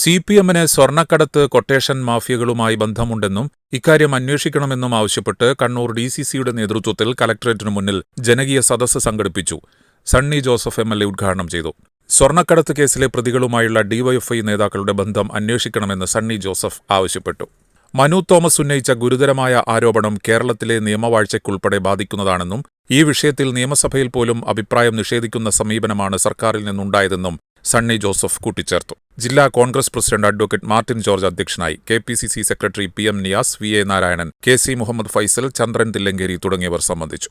C P എമ്മിന് സ്വർണക്കടത്ത് quotation മാഫിയകളുമായി ബന്ധമുണ്ടെന്നും ഇക്കാര്യം അന്വേഷിക്കണമെന്നും ആവശ്യപ്പെട്ട് കണ്ണൂർ ഡി സി സിയുടെ നേതൃത്വത്തിൽ കലക്ടറേറ്റിനു മുന്നിൽ ജനകീയ സദസ്സ് സംഘടിപ്പിച്ചു. Sunny Joseph M L A ഉദ്ഘാടനം ചെയ്തു. സ്വർണക്കടത്ത് കേസിലെ പ്രതികളുമായുള്ള ഡിവൈഎഫ്ഐ നേതാക്കളുടെ ബന്ധം അന്വേഷിക്കണമെന്ന് സണ്ണി ജോസഫ് ആവശ്യപ്പെട്ടു. മനു തോമസ് ഉന്നയിച്ച ഗുരുതരമായ ആരോപണം കേരളത്തിലെ നിയമവാഴ്ചയ്ക്കുൾപ്പെടെ ബാധിക്കുന്നതാണെന്നും ഈ വിഷയത്തിൽ നിയമസഭയിൽ പോലും അഭിപ്രായം നിഷേധിക്കുന്ന സമീപനമാണ് സർക്കാരിൽ നിന്നുണ്ടായതെന്നും സണ്ണി ജോസഫ് കൂട്ടിച്ചേർത്തു. ജില്ലാ കോൺഗ്രസ് പ്രസിഡന്റ് അഡ്വക്കേറ്റ് മാർട്ടിൻ ജോർജ് അധ്യക്ഷനായി K P C C secretary P M Niyas V A Narayanan K C Muhammad Faisal Chandran Thillankeri തുടങ്ങിയവർ സംബന്ധിച്ചു.